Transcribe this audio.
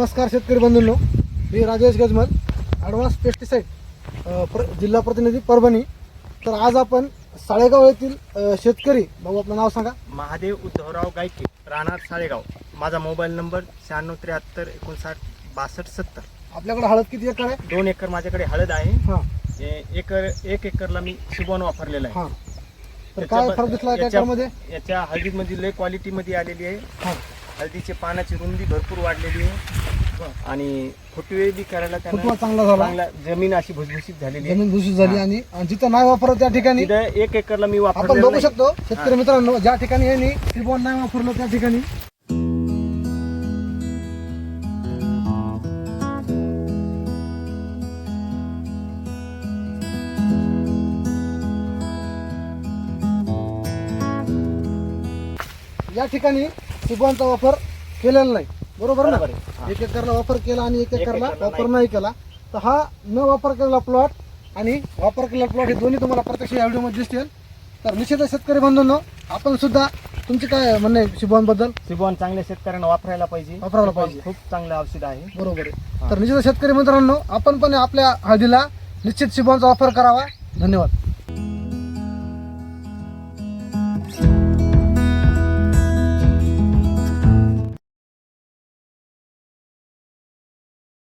नमस्कार शेतकरी बंधूंनो. मी राजेश गजमल ॲडव्हान्स पेस्टिसाईड प्र जिल्हा प्रतिनिधी परभणी. तर आज आपण साळेगाव येथील शेतकरी भाऊ आपलं नाव सांगा. महादेव उद्धवराव गायके राहणार साळेगाव. माझा मोबाईल नंबर शहाण्णव त्र्याहत्तर एकोणसाठ बासष्ट सत्तर. आपल्याकडे हळद किती एकर आहे? दोन एकर माझ्याकडे हळद आहे. हां. ए- एकर एक एकरला मी शिबॉन वापरलेला आहे. हां. तर काय फरक दिसला एका याच्या- एकरमध्ये याच्या हळदीमध्ये लय क्वालिटीमध्ये आलेली आहे. हां. हळदीची पानाची रुंदी भरपूर वाढलेली आहे. आणि फुटवे बी करायला फुटवा चांगला झाला. चांगला जमीन अशी भुसभुशीत झालेली आहे. जमीन दूषित झाली आणि आणि जिथं नाही वापरलं त्या ठिकाणी तिथं एक एकरला मी आपण वापरलेलं बघू नाही. शकतो. शेतकरी मित्रांनो ज्या ठिकाणी यांनी टिबॉन नाही वापरलं त्या ठिकाणी. या ठिकाणी तिघांचा वापर केलेला नाही. बरोबर ना? एक एकरला वापर केला आणि एक एकरला वापर नाही. केला. तर हा न वापर केलेला प्लॉट आणि वापर केलेला प्लॉट हे दोन्ही तुम्हाला प्रत्यक्ष या व्हिडिओमध्ये दिसतील. तर निश्चित शेतकरी बंधूंनो आपण सुद्धा तुमचे काय म्हणणे आहे बद्दल सिबॉन चांगल्या शेतकऱ्यांना वापरायला पाहिजे. वापरायला पाहिजे. खूप चांगलं औषध आहे. बरोबर आहे. तर निश्चित शेतकरी मित्रांनो आपण पण आपल्या हळदीला निश्चित शुभांचा वापर करावा. धन्यवाद.